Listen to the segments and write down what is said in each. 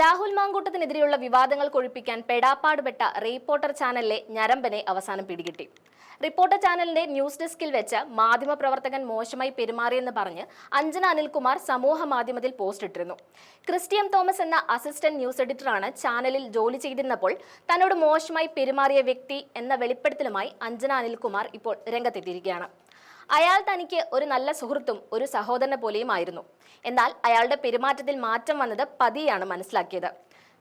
രാഹുൽ മാങ്കൂട്ടത്തിനെതിരെയുള്ള വിവാദങ്ങൾ കൊഴിപ്പിക്കാൻ പെടാപ്പാടുപെട്ട റിപ്പോർട്ടർ ചാനലിലെ ഞരമ്പനെ അവസാനം പിടികിട്ടി. റിപ്പോർട്ടർ ചാനലിന്റെ ന്യൂസ് ഡെസ്കിൽ വെച്ച് മാധ്യമപ്രവർത്തകൻ മോശമായി പെരുമാറിയെന്ന് പറഞ്ഞ് അഞ്ജന അനിൽകുമാർ സമൂഹ മാധ്യമത്തിൽ പോസ്റ്റ് ഇട്ടിരുന്നു. ക്രിസ്ത്യൻ തോമസ് എന്ന അസിസ്റ്റന്റ് ന്യൂസ് എഡിറ്ററാണ് ചാനലിൽ ജോലി ചെയ്തിരുന്നപ്പോൾ തന്നോട് മോശമായി പെരുമാറിയ വ്യക്തി എന്ന വെളിപ്പെടുത്തലുമായി അഞ്ജന അനിൽകുമാർ ഇപ്പോൾ രംഗത്തെത്തിയിരിക്കുകയാണ്. അയാൾ തനിക്ക് ഒരു നല്ല സുഹൃത്തും ഒരു സഹോദരനെ പോലെയുമായിരുന്നു എന്നാൽ അയാളുടെ പെരുമാറ്റത്തിൽ മാറ്റം വന്നത് പതിയാണ് മനസ്സിലാക്കിയത്.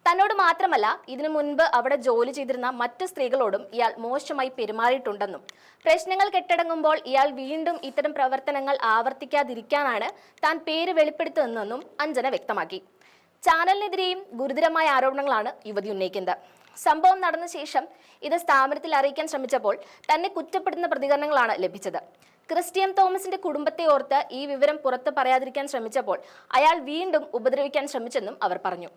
തന്നോട് മാത്രമല്ല ഇതിനു മുൻപ് അവിടെ ജോലി ചെയ്തിരുന്ന മറ്റു സ്ത്രീകളോടും ഇയാൾ മോശമായി പെരുമാറിയിട്ടുണ്ടെന്നും പ്രശ്നങ്ങൾ കെട്ടടങ്ങുമ്പോൾ ഇയാൾ വീണ്ടും ഇത്തരം പ്രവർത്തനങ്ങൾ ആവർത്തിക്കാതിരിക്കാനാണ് താൻ പേര് വെളിപ്പെടുത്തുന്നതെന്നും അഞ്ജന വ്യക്തമാക്കി. ചാനലിനെതിരെയും ഗുരുതരമായ ആരോപണങ്ങളാണ് യുവതി ഉന്നയിക്കുന്നത്. സംഭവം നടന്ന ശേഷം ഇത് സ്ഥാപനത്തിൽ അറിയിക്കാൻ ശ്രമിച്ചപ്പോൾ തന്നെ കുറ്റപ്പെടുത്തുന്ന പ്രതികരണങ്ങളാണ് ലഭിച്ചത്. ക്രിസ്ത്യൻ തോമസിന്റെ കുടുംബത്തെ ഓർത്ത് ഈ വിവരം പുറത്ത് പറയാതിരിക്കാൻ ശ്രമിച്ചപ്പോൾ അയാൾ വീണ്ടും ഉപദ്രവിക്കാൻ ശ്രമിച്ചെന്നും അവർ പറഞ്ഞു.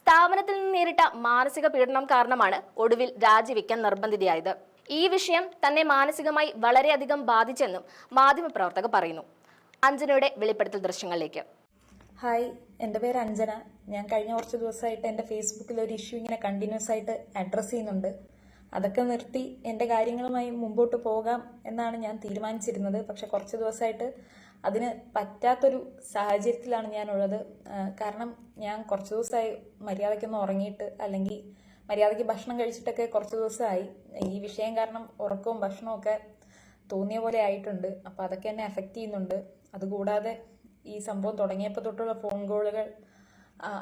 സ്ഥാപനത്തിൽ നിന്ന് നേരിട്ട മാനസിക പീഡനം കാരണമാണ് ഒടുവിൽ രാജിവെക്കാൻ നിർബന്ധിതയായത്. ഈ വിഷയം തന്നെ മാനസികമായി വളരെയധികം ബാധിച്ചെന്നും മാധ്യമപ്രവർത്തകർ പറയുന്നു. അഞ്ജനയുടെ വെളിപ്പെടുത്തൽ ദൃശ്യങ്ങളിലേക്ക്. ഹായ് എന്റെ പേര് അഞ്ജന. ഞാൻ കഴിഞ്ഞ കുറച്ച് ദിവസമായിട്ട് എന്റെ ഫേസ്ബുക്കിൽ ഒരു ഇഷ്യൂ ഇങ്ങനെ കണ്ടിന്യൂസ് ആയിട്ട് അഡ്രസ്സ് ചെയ്യുന്നുണ്ട്. അതൊക്കെ നിർത്തി എന്റെ കാര്യങ്ങളുമായി മുമ്പോട്ട് പോകാം എന്നാണ് ഞാൻ തീരുമാനിച്ചിരുന്നത്. പക്ഷെ കുറച്ച് ദിവസമായിട്ട് അതിന് പറ്റാത്തൊരു സാഹചര്യത്തിലാണ് ഞാനുള്ളത്. കാരണം ഞാൻ കുറച്ച് ദിവസമായി മര്യാദയ്ക്കൊന്ന് ഉറങ്ങിയിട്ട് അല്ലെങ്കിൽ മര്യാദയ്ക്ക് ഭക്ഷണം കഴിച്ചിട്ടൊക്കെ കുറച്ച് ദിവസമായി. ഈ വിഷയം കാരണം ഉറക്കവും ഭക്ഷണവും ഒക്കെ തോന്നിയ പോലെ ആയിട്ടുണ്ട്. അപ്പോൾ അതൊക്കെ എന്നെ എഫക്റ്റ് ചെയ്യുന്നുണ്ട്. അതുകൂടാതെ ഈ സംഭവം തുടങ്ങിയപ്പോൾ തൊട്ടുള്ള ഫോൺ കോളുകൾ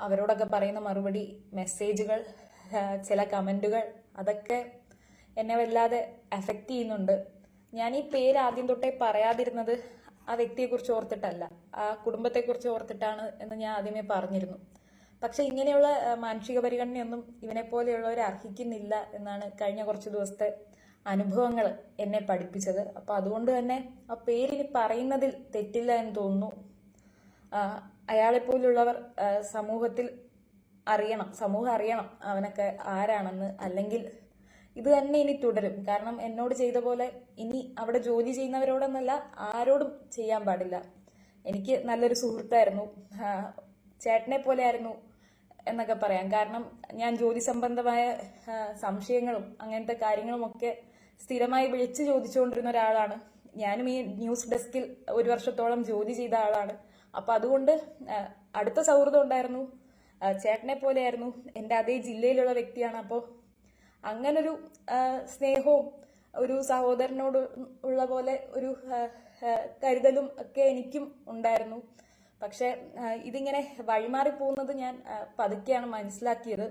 അവരോടൊക്കെ പറയുന്ന മറുപടി മെസ്സേജുകൾ ചില കമന്റുകൾ അതൊക്കെ എന്നെ വല്ലാതെ അഫക്റ്റ് ചെയ്യുന്നുണ്ട്. ഞാൻ ഈ പേര് ആദ്യം തൊട്ടേ പറയാതിരുന്നത് ആ വ്യക്തിയെക്കുറിച്ച് ഓർത്തിട്ടല്ല. ആ കുടുംബത്തെക്കുറിച്ച് ഓർത്തിട്ടാണ് എന്ന് ഞാൻ ആദ്യമേ പറഞ്ഞിരുന്നു. പക്ഷെ ഇങ്ങനെയുള്ള മാനുഷിക പരിഗണനയൊന്നും ഇവനെ പോലെയുള്ളവർ അർഹിക്കുന്നില്ല എന്നാണ് കഴിഞ്ഞ കുറച്ച് ദിവസത്തെ അനുഭവങ്ങൾ എന്നെ പഠിപ്പിച്ചത്. അപ്പൊ അതുകൊണ്ട് തന്നെ ആ പേരിന് പറയുന്നതിൽ തെറ്റില്ല എന്ന് തോന്നുന്നു. അയാളെപ്പോലുള്ളവർ സമൂഹത്തിൽ അറിയണം സമൂഹം അറിയണം അവനൊക്കെ ആരാണെന്ന്. അല്ലെങ്കിൽ ഇത് തന്നെ ഇനി തുടരും. കാരണം എന്നോട് ചെയ്ത പോലെ ഇനി അവിടെ ജോലി ചെയ്യുന്നവരോടൊന്നല്ല ആരോടും ചെയ്യാൻ പാടില്ല. എനിക്ക് നല്ലൊരു സുഹൃത്തായിരുന്നു. ചേട്ടനെ പോലെ ആയിരുന്നു എന്നൊക്കെ പറയാം. കാരണം ഞാൻ ജോലി സംബന്ധമായ സംശയങ്ങളും അങ്ങനത്തെ കാര്യങ്ങളും ഒക്കെ സ്ഥിരമായി വിളിച്ചു ചോദിച്ചുകൊണ്ടിരുന്ന ഒരാളാണ്. ഞാനും ഈ ന്യൂസ് ഡെസ്കിൽ ഒരു വർഷത്തോളം ജോലി ചെയ്ത ആളാണ്. അപ്പൊ അതുകൊണ്ട് അടുത്ത സൗഹൃദം ഉണ്ടായിരുന്നു. ചേട്ടനെ പോലെയായിരുന്നു. എന്റെ അതേ ജില്ലയിലുള്ള വ്യക്തിയാണ്. അപ്പോൾ അങ്ങനൊരു സ്നേഹവും ഒരു സഹോദരനോട് ഉള്ള പോലെ ഒരു കരുതലും ഒക്കെ എനിക്കും ഉണ്ടായിരുന്നു. പക്ഷെ ഇതിങ്ങനെ വഴിമാറി പോകുന്നത് ഞാൻ പതുക്കെയാണ് മനസ്സിലാക്കിയത്.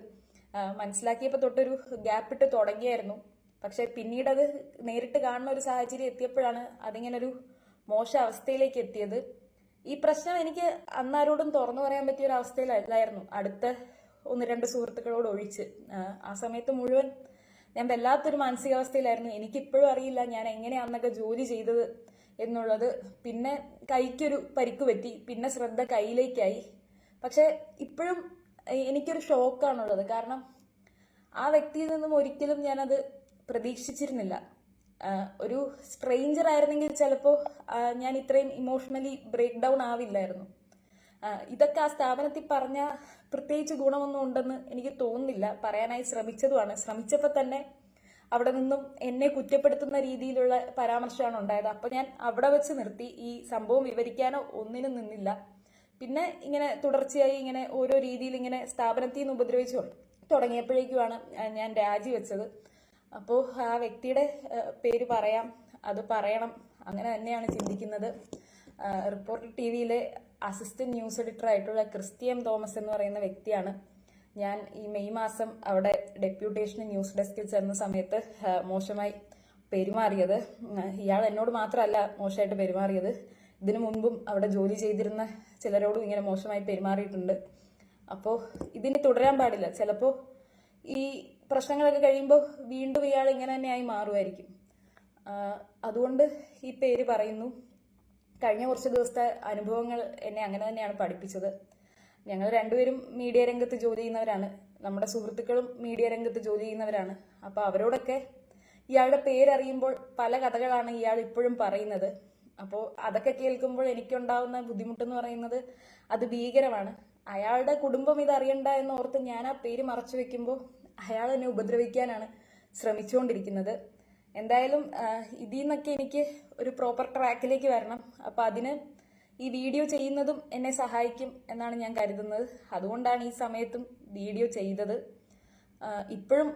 മനസ്സിലാക്കിയപ്പോൾ തൊട്ടൊരു ഗ്യാപ്പിട്ട് തുടങ്ങിയായിരുന്നു. പക്ഷെ പിന്നീട് അത് നേരിട്ട് കാണുന്ന ഒരു സാഹചര്യം എത്തിയപ്പോഴാണ് അതിങ്ങനെ ഒരു മോശ അവസ്ഥയിലേക്ക് എത്തിയത്. ഈ പ്രശ്നം എനിക്ക് അന്നാരോടും തുറന്നു പറയാൻ പറ്റിയ ഒരു അവസ്ഥയിലല്ലായിരുന്നു അടുത്ത ഒന്ന് രണ്ട് സുഹൃത്തുക്കളോട് ഒഴിച്ച്. ആ, സമയത്ത് മുഴുവൻ ഞാൻ വല്ലാത്തൊരു മാനസികാവസ്ഥയിലായിരുന്നു. എനിക്കിപ്പോഴും അറിയില്ല ഞാൻ എങ്ങനെയാണെന്നൊക്കെ ജോലി ചെയ്തത് എന്നുള്ളത്. പിന്നെ കൈക്കൊരു പരിക്ക് പറ്റി. പിന്നെ ശ്രദ്ധ കയ്യിലേക്കായി. പക്ഷെ ഇപ്പോഴും എനിക്കൊരു ഷോക്കാണുള്ളത്. കാരണം ആ വ്യക്തിയിൽ നിന്നും ഒരിക്കലും ഞാനത് പ്രതീക്ഷിച്ചിരുന്നില്ല. ഒരു സ്ട്രെയിഞ്ചർ ആയിരുന്നെങ്കിൽ ചിലപ്പോൾ ഞാൻ ഇത്രയും ഇമോഷണലി ബ്രേക്ക് ഡൗൺ ആവില്ലായിരുന്നു. ഇതൊക്കെ ആ സ്ഥാപനത്തിൽ പറഞ്ഞ പ്രത്യേകിച്ച് ഗുണമൊന്നും ഉണ്ടെന്ന് എനിക്ക് തോന്നുന്നില്ല. പറയാനായി ശ്രമിച്ചതുമാണ്. ശ്രമിച്ചപ്പോൾ തന്നെ അവിടെ നിന്നും എന്നെ കുറ്റപ്പെടുത്തുന്ന രീതിയിലുള്ള പരാമർശമാണ് ഉണ്ടായത്. അപ്പോൾ ഞാൻ അവിടെ വെച്ച് നിർത്തി. ഈ സംഭവം വിവരിക്കാനോ ഒന്നിനും നിന്നില്ല. പിന്നെ ഇങ്ങനെ തുടർച്ചയായി ഇങ്ങനെ ഓരോ രീതിയിൽ ഇങ്ങനെ സ്ഥാപനത്തിൽ നിന്ന് ഉപദ്രവിച്ചു തുടങ്ങിയപ്പോഴേക്കുമാണ് ഞാൻ രാജിവെച്ചത്. അപ്പോൾ ആ വ്യക്തിയുടെ പേര് പറയാം. അത് പറയണം. അങ്ങനെ തന്നെയാണ് ചിന്തിക്കുന്നത്. റിപ്പോർട്ടർ ടി വിയിലെ അസിസ്റ്റന്റ് ന്യൂസ് എഡിറ്റർ ആയിട്ടുള്ള ക്രിസ്ത്യൻ തോമസ് എന്ന് പറയുന്ന വ്യക്തിയാണ്. ഞാൻ ഈ മെയ് മാസം അവിടെ ഡെപ്യൂട്ടേഷന് ന്യൂസ് ഡെസ്കിൽ ചെന്ന സമയത്ത് മോശമായി പെരുമാറിയത്. ഇയാൾ എന്നോട് മാത്രമല്ല മോശമായിട്ട് പെരുമാറിയത്. ഇതിനു മുൻപും അവിടെ ജോലി ചെയ്തിരുന്ന ചിലരോടും ഇങ്ങനെ മോശമായി പെരുമാറിയിട്ടുണ്ട്. അപ്പോൾ ഇതിന് തുടരാൻ പാടില്ല. ചിലപ്പോൾ ഈ പ്രശ്നങ്ങളൊക്കെ കഴിയുമ്പോൾ വീണ്ടും ഇയാൾ ഇങ്ങനെ തന്നെയായി മാറുമായിരിക്കും. അതുകൊണ്ട് ഈ പേര് പറയുന്നു. കഴിഞ്ഞ കുറച്ച് ദിവസത്തെ അനുഭവങ്ങൾ എന്നെ അങ്ങനെ തന്നെയാണ് പഠിപ്പിച്ചത്. ഞങ്ങൾ രണ്ടുപേരും മീഡിയ രംഗത്ത് ജോലി ചെയ്യുന്നവരാണ്. നമ്മുടെ സുഹൃത്തുക്കളും മീഡിയ രംഗത്ത് ജോലി ചെയ്യുന്നവരാണ്. അപ്പോൾ അവരോടൊക്കെ ഇയാളുടെ പേരറിയുമ്പോൾ പല കഥകളാണ് ഇയാൾ ഇപ്പോഴും പറയുന്നത്. അപ്പോൾ അതൊക്കെ കേൾക്കുമ്പോൾ എനിക്കുണ്ടാവുന്ന ബുദ്ധിമുട്ടെന്ന് പറയുന്നത് അത് ഭീകരമാണ്. അയാളുടെ കുടുംബം ഇത് അറിയണ്ട എന്ന് ഓർത്ത് ഞാൻ ആ പേര് മറച്ചു വെക്കുമ്പോൾ അയാൾ എന്നെ ഉപദ്രവിക്കാനാണ് ശ്രമിച്ചുകൊണ്ടിരിക്കുന്നത്. എന്തായാലും ഇതിൽ നിന്നൊക്കെ എനിക്ക് ഒരു പ്രോപ്പർ ട്രാക്കിലേക്ക് വരണം. അപ്പം അതിന് ഈ വീഡിയോ ചെയ്യുന്നതും എന്നെ സഹായിക്കും എന്നാണ് ഞാൻ കരുതുന്നത്. അതുകൊണ്ടാണ് ഈ സമയത്തും വീഡിയോ ചെയ്തത്. ഇപ്പോഴും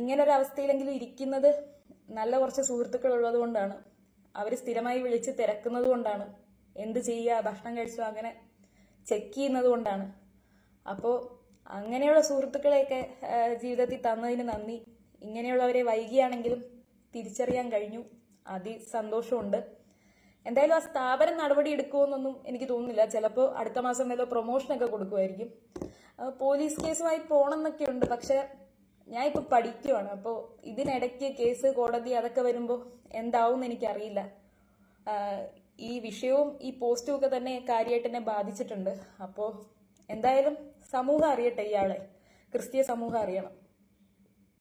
ഇങ്ങനൊരവസ്ഥയിലെങ്കിലും ഇരിക്കുന്നത് നല്ല കുറച്ച് സുഹൃത്തുക്കൾ ഉള്ളത് കൊണ്ടാണ്. അവർ സ്ഥിരമായി വിളിച്ച് തിരക്കുന്നത് കൊണ്ടാണ്. എന്ത് ചെയ്യുക ഭക്ഷണം കഴിച്ചോ അങ്ങനെ ചെക്ക് ചെയ്യുന്നത് കൊണ്ടാണ്. അപ്പോൾ അങ്ങനെയുള്ള സുഹൃത്തുക്കളെയൊക്കെ ജീവിതത്തിൽ തന്നതിന് നന്ദി. ഇങ്ങനെയുള്ളവരെ വൈകിയാണെങ്കിലും തിരിച്ചറിയാൻ കഴിഞ്ഞു. അതി സന്തോഷമുണ്ട് എന്തായാലും ആ സ്ഥാപനം നടപടി എടുക്കുമെന്നൊന്നും എനിക്ക് തോന്നുന്നില്ല. ചിലപ്പോൾ അടുത്ത മാസം വല്ല പ്രൊമോഷനൊക്കെ കൊടുക്കുമായിരിക്കും പോലീസ് കേസുമായി പോകണമെന്നൊക്കെ ഉണ്ട് പക്ഷെ ഞാൻ ഇപ്പോൾ പഠിക്കുവാണ്. അപ്പോൾ ഇതിനിടയ്ക്ക് കേസ് കോടതി അതൊക്കെ വരുമ്പോൾ എന്താവും എന്ന് എനിക്കറിയില്ല ഈ വിഷയവും ഈ പോസ്റ്റും ഒക്കെ തന്നെ കാര്യമായിട്ട് എന്നെ ബാധിച്ചിട്ടുണ്ട്. അപ്പോൾ എന്തായാലും സമൂഹം അറിയട്ടെ ഇയാളെ. ക്രിസ്തീയ സമൂഹം അറിയണം.